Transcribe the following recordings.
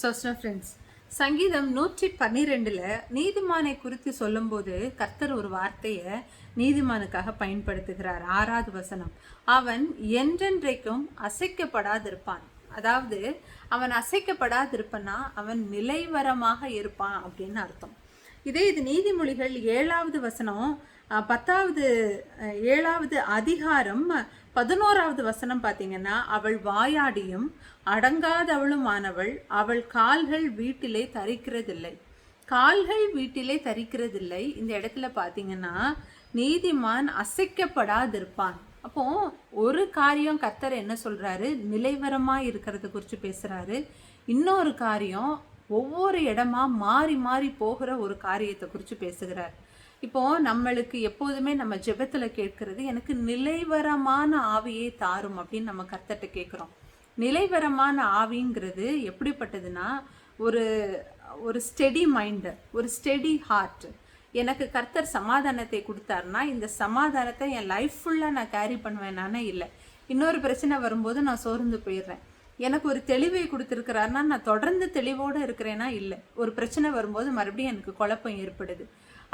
சோஸ்னா friends சங்கீதம் நூற்றி பன்னிரெண்டில் நீதிமானை குறித்து சொல்லும்போது கர்த்தர் ஒரு வார்த்தையை நீதிமானுக்காக பயன்படுத்துகிறார். ஆறாவது வசனம். அவன் என்றென்றைக்கும் அசைக்கப்படாதிருப்பான். அதாவது அவன் அசைக்கப்படாதிருப்பனா அவன் நிலைவரமாக இருப்பான் அப்படின்னு அர்த்தம். இதே இது நீதிமொழிகள் ஏழாவது வசனம். பத்தாவது ஏழாவது அதிகாரம் பதினோராவது வசனம் பார்த்தீங்கன்னா அவள் வாயாடியும் அடங்காதவளுமானவள் அவள் கால்கள் வீட்டிலே தரிக்கிறதில்லை. கால்கள் வீட்டிலே தரிக்கிறதில்லை. இந்த இடத்துல பார்த்தீங்கன்னா நீதிமான் அசைக்கப்படாதிருப்பான். அப்போ ஒரு காரியம் கத்தர் என்ன சொல்றாரு? நிலைவரமா இருக்கிறத குறித்து பேசுறாரு. இன்னொரு காரியம் ஒவ்வொரு இடமா மாறி மாறி போகிற ஒரு காரியத்தை குறித்து பேசுகிறார். இப்போ நம்மளுக்கு எப்போதுமே நம்ம ஜெபத்துல கேட்கறது எனக்கு நிலைவரமான ஆவியை தாரும் அப்படின்னு நம்ம கர்த்தட்ட கேட்குறோம். நிலைவரமான ஆவிங்கிறது எப்படிப்பட்டதுன்னா ஒரு ஒரு ஸ்டெடி மைண்டு ஒரு ஸ்டெடி ஹார்ட் எனக்கு கர்த்தர் சமாதானத்தை கொடுத்தாருன்னா இந்த சமாதானத்தை என் லைஃப் ஃபுல்லாக நான் கேரி பண்ணுவேனானே இல்லை. இன்னொரு பிரச்சனை வரும்போது நான் சோர்ந்து போயிடுறேன். எனக்கு ஒரு தெளிவை கொடுத்துருக்கிறாருனா நான் தொடர்ந்து தெளிவோடு இருக்கிறேன்னா இல்லை. ஒரு பிரச்சனை வரும்போது மறுபடியும் எனக்கு குழப்பம் ஏற்படுது.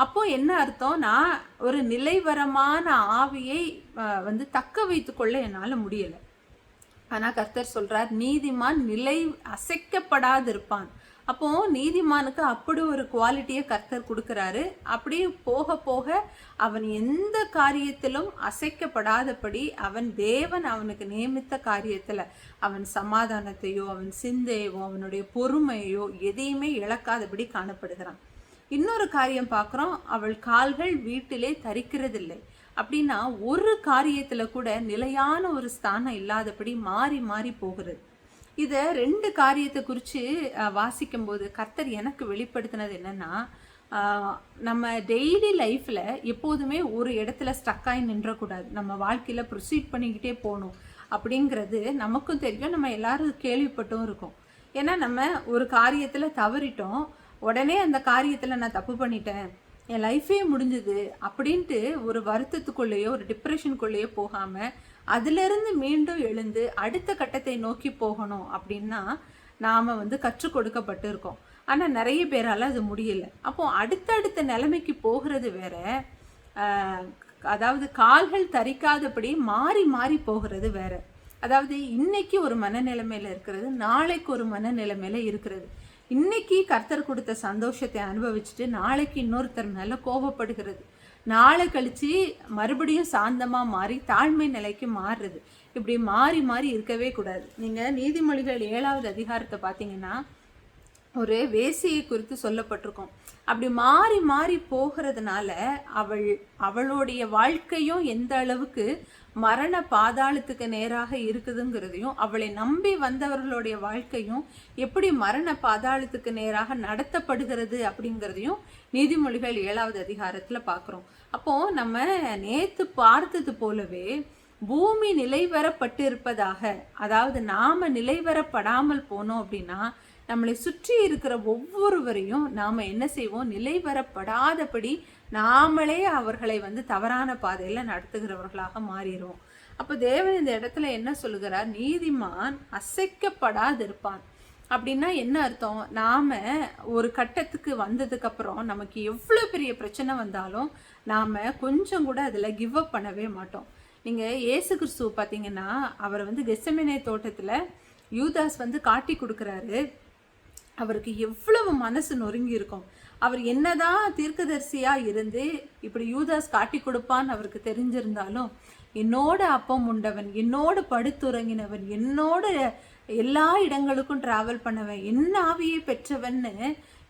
அப்போ என்ன அர்த்தம்? நான் ஒரு நிலைவரமான ஆவியை வந்து தக்க வைத்துக்கொள்ள என்னால் முடியலை. ஆனால் கர்த்தர் சொல்றார் நீதிமான் நிலை அசைக்கப்படாதிருப்பான். அப்போ நீதிமானுக்கு அப்படி ஒரு குவாலிட்டியை கர்த்தர் கொடுக்குறாரு. அப்படியே போக போக அவன் எந்த காரியத்திலும் அசைக்கப்படாதபடி அவன் தேவன் அவனுக்கு நியமித்த காரியத்தில் அவன் சமாதானத்தையோ அவன் சிந்தையோ அவனுடைய பொறுமையோ எதையுமே இழக்காதபடி காணப்படுகிறான். இன்னொரு காரியம் பார்க்குறோம் அவள் கால்கள் வீட்டிலே தரிக்கிறதில்லை. அப்படின்னா ஒரு காரியத்தில் கூட நிலையான ஒரு ஸ்தானம் இல்லாதபடி மாறி மாறி போகிறது. இதை ரெண்டு காரியத்தை குறித்து வாசிக்கும்போது கர்த்தர் எனக்கு வெளிப்படுத்தினது என்னன்னா நம்ம டெய்லி லைஃப்பில் எப்போதுமே ஒரு இடத்துல ஸ்டக்காகி நின்றக்கூடாது. நம்ம வாழ்க்கையில் ப்ரொசீட் பண்ணிக்கிட்டே போகணும். அப்படிங்கிறது நமக்கும் தெரியும். நம்ம எல்லாரும் கேள்விப்பட்டும் இருக்கோம். ஏன்னா நம்ம ஒரு காரியத்தில் தவறிட்டோம். உடனே அந்த காரியத்தில் நான் தப்பு பண்ணிட்டேன். என் லைஃபே முடிஞ்சுது அப்படின்ட்டு ஒரு வருத்தத்துக்குள்ளேயோ ஒரு டிப்ரெஷனுக்குள்ளேயோ போகாமல் அதிலிருந்து மீண்டும் எழுந்து அடுத்த கட்டத்தை நோக்கி போகணும் அப்படின்னா நாம் வந்து கற்றுக் கொடுக்கப்பட்டு இருக்கோம். ஆனால் நிறைய பேரால் அது முடியல. அப்போ அடுத்தடுத்த நிலைமைக்கு போகிறது வேற. அதாவது கால்கள் தரிக்காதபடி மாறி மாறி போகிறது வேற. அதாவது இன்னைக்கு ஒரு மனநிலைமையில் இருக்கிறது நாளைக்கு ஒரு மனநிலைமையில் இருக்கிறது. இன்னைக்கு கர்த்தர் கொடுத்த சந்தோஷத்தை அனுபவிச்சுட்டு நாளைக்கு இன்னொருத்தர் மேலே கோபப்படுகிறது. நாளை கழித்து மறுபடியும் சாந்தமாக மாறி தாழ்மை நிலைக்கு மாறுறது. இப்படி மாறி மாறி இருக்கவே கூடாது. நீங்கள் நீதிமொழிகள் ஏழாவது அதிகாரத்தை பார்த்தீங்கன்னா ஒரு வேசியை குறித்து சொல்லப்பட்டிருக்கும். அப்படி மாறி மாறி போகிறதுனால அவள் அவளுடைய வாழ்க்கையும் எந்த அளவுக்கு மரண பாதாளத்துக்கு நேராக இருக்குதுங்கிறதையும் அவளை நம்பி வந்தவர்களுடைய வாழ்க்கையும் எப்படி மரண பாதாளத்துக்கு நேராக நடத்தப்படுகிறது அப்படிங்கிறதையும் நீதிமொழிகள் ஏழாவது அதிகாரத்தில் பார்க்குறோம் அப்போ நம்ம நேற்று பார்த்தது போலவே பூமி நிலைவரப்பட்டு இருப்பதாக அதாவது நாம் நிலைவரப்படாமல் போனோம் அப்படின்னா நம்மளை சுற்றி இருக்கிற ஒவ்வொருவரையும் நாம் என்ன செய்வோம்? நிலைவரப்படாதபடி நாமளே அவர்களை வந்து தவறான பாதையில் நடத்துகிறவர்களாக மாறிடுவோம். அப்போ தேவன் இந்த இடத்துல என்ன சொல்லுகிறார்? நீதிமான் அசைக்கப்படாதிருப்பான். அப்படின்னா என்ன அர்த்தம்? நாம் ஒரு கட்டத்துக்கு வந்ததுக்கப்புறம் நமக்கு எவ்வளோ பெரிய பிரச்சனை வந்தாலும் நாம் கொஞ்சம் கூட அதில் கிவ் அப் பண்ணவே மாட்டோம். நீங்கள் இயேசு கிறிஸ்துவ பார்த்தீங்கன்னா அவர் வந்து கெசமினை தோட்டத்தில் யூதாஸ் வந்து காட்டி கொடுக்குறாரு. அவருக்கு எவ்வளவு மனசு நொறுங்கி இருக்கும் அவர் என்னதான் தீர்க்கதரிசியா இருந்து இப்படி யூதாஸ் காட்டி கொடுப்பான்னு அவருக்கு தெரிஞ்சிருந்தாலும் என்னோட அப்பம் உண்டவன் என்னோட படுத்துறங்கினவன் என்னோட எல்லா இடங்களுக்கும் டிராவல் பண்ணவன் என்ன ஆவியை பெற்றவன்னு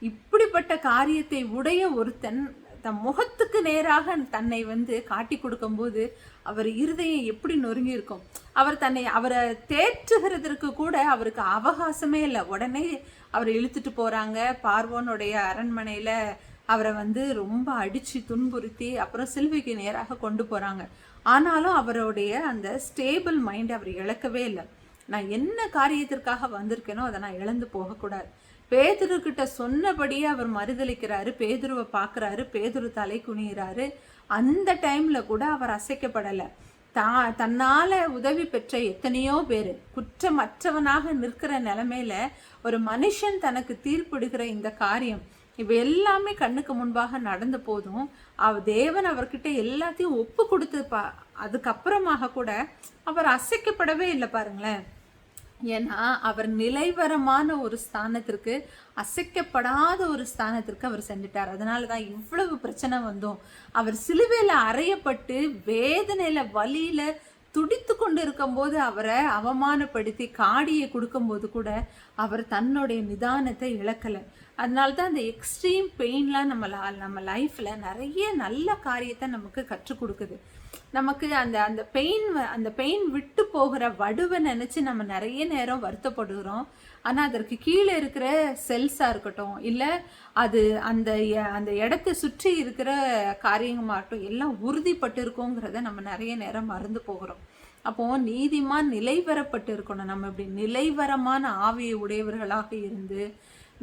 இப்படிப்பட்ட காரியத்தை உடைய ஒருத்தன் தன் முகத்துக்கு நேராக தன்னை வந்து காட்டி கொடுக்கும்போது அவர் இருதயம் எப்படி நொறுங்கி இருக்கும்? அவர் தன்னை அவரை தேற்றுகிறதற்கு கூட அவருக்கு அவகாசமே இல்லை. உடனே அவரை இழுத்துட்டு போகிறாங்க பார்வோனுடைய அரண்மனையில் அவரை வந்து ரொம்ப அடித்து துன்புறுத்தி அப்புறம் சிலுவைக்கு நேராக கொண்டு போகிறாங்க ஆனாலும் அவருடைய அந்த ஸ்டேபிள் மைண்ட் அவர் இழக்கவே இல்லை. நான் என்ன காரியத்திற்காக வந்திருக்கேனோ அதை நான் இழந்து போகக்கூடாது. பேதுருக்கிட்ட சொன்னபடியே அவர் மறுதளிக்கிறாரு பேதுருவை பார்க்குறாரு பேதுரு தலை குனிகிறாரு அந்த டைமில் கூட அவர் அசைக்கப்படலை. தா தன்னால் உதவி பெற்ற எத்தனையோ பேர். குற்றமற்றவனாக நிற்கிற நிலமையில ஒரு மனுஷன் தனக்கு தீர்ப்பிடுகிற இந்த காரியம் இவ எல்லாமே கண்ணுக்கு முன்பாக நடந்த போதும். அவ தேவன் அவர்கிட்ட எல்லாத்தையும் ஒப்பு கொடுத்து பா அதுக்கப்புறமாக கூட அவர் அசைக்கப்படவே இல்லை பாருங்களேன். ஏன்னா அவர் நிலைவரமான ஒரு ஸ்தானத்திற்கு அசைக்கப்படாத ஒரு ஸ்தானத்திற்கு அவர் சென்றுட்டார். அதனால தான் இவ்வளவு பிரச்சனை வந்தோம். அவர் சிலுவையில் அறையப்பட்டு வேதனையில் வழியில் துடித்து கொண்டு இருக்கும்போது அவரை அவமானப்படுத்தி காடியை கொடுக்கும்போது கூட அவர் தன்னுடைய நிதானத்தை இழக்கலை. அதனால தான் அந்த எக்ஸ்ட்ரீம் பெயின்லாம் நம்ம நம்ம லைஃப்பில் நிறைய நல்ல காரியத்தை நமக்கு கற்றுக் கொடுக்குது. நமக்கு அந்த அந்த பெயின் அந்த பெயின் விட்டு போகிற வடுவை நினச்சி நம்ம நிறைய நேரம் வருத்தப்படுகிறோம். ஆனால் அதற்கு கீழே இருக்கிற செல்ஸாக இருக்கட்டும் இல்லை அது அந்த அந்த இடத்த சுற்றி இருக்கிற காரியமாகட்டும் எல்லாம் உறுதிப்பட்டு இருக்கோங்கிறத நம்ம நிறைய நேரம் மறந்து போகிறோம். அப்போது நீதிமான் நிலைவரப்பட்டு இருக்கணும். நம்ம இப்படி நிலைவரமான ஆவியை உடையவர்களாக இருந்து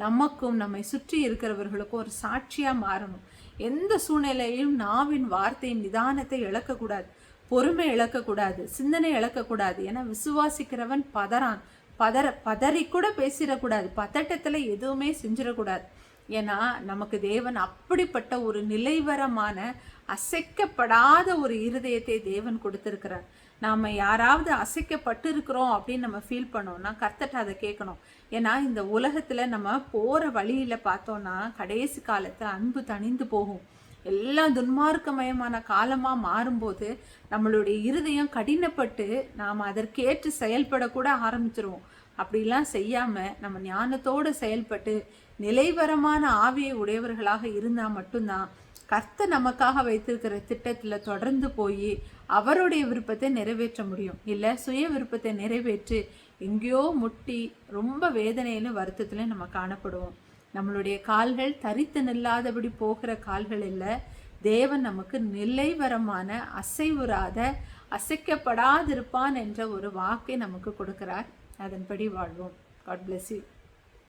நமக்கும் நம்மை சுற்றி இருக்கிறவர்களுக்கும் ஒரு சாட்சியாக மாறணும். எந்த சூழ்நிலையிலும் நாவின் வார்த்தையின் நிதானத்தை இழக்கக்கூடாது பொறுமை இழக்கக்கூடாது சிந்தனை இழக்கக்கூடாது. ஏன்னா விசுவாசிக்கிறவன் பதறான். பதற பதறிக்கூட பேசிடக்கூடாது. பதட்டத்தில் எதுவுமே செஞ்சிடக்கூடாது. ஏன்னா நமக்கு தேவன் அப்படிப்பட்ட ஒரு நிலைவரமான அசைக்கப்படாத ஒரு இருதயத்தை தேவன் கொடுத்துருக்கிறார். நாம் யாராவது அசைக்கப்பட்டு இருக்கிறோம் அப்படின்னு நம்ம ஃபீல் பண்ணோம்னா கர்த்தட்ட அதை கேட்கணும். ஏன்னா இந்த உலகத்தில் நம்ம போகிற வழியில் பார்த்தோன்னா கடைசி காலத்தை அன்பு தணிந்து போகும். எல்லாம் துன்மார்க்கமயமான காலமாக மாறும்போது நம்மளுடைய இருதயம் கடினப்பட்டு நாம் அதற்கேற்று செயல்படக்கூட ஆரம்பிச்சிருவோம். அப்படிலாம் செய்யாமல் நம்ம ஞானத்தோடு செயல்பட்டு நிலைவரமான ஆவியை உடையவர்களாக இருந்தால் மட்டும்தான் கர்த்த நமக்காக வைத்திருக்கிற திட்டத்தில் தொடர்ந்து போய் அவருடைய விருப்பத்தை நிறைவேற்ற முடியும். இல்லை சுய விருப்பத்தை நிறைவேற்றி எங்கேயோ முட்டி ரொம்ப வேதனையிலும் வருத்தத்திலும் நம்ம காணப்படுவோம். நம்மளுடைய கால்கள் தரித்து நில்லாதபடி போகிற கால்கள் இல்லை. தேவன் நமக்கு நிலைவரமான அசைவுறாத அசைக்கப்படாதிருப்பான் என்ற ஒரு வாக்கை நமக்கு கொடுக்கிறார். அதன்படி வாழ்வோம். God bless you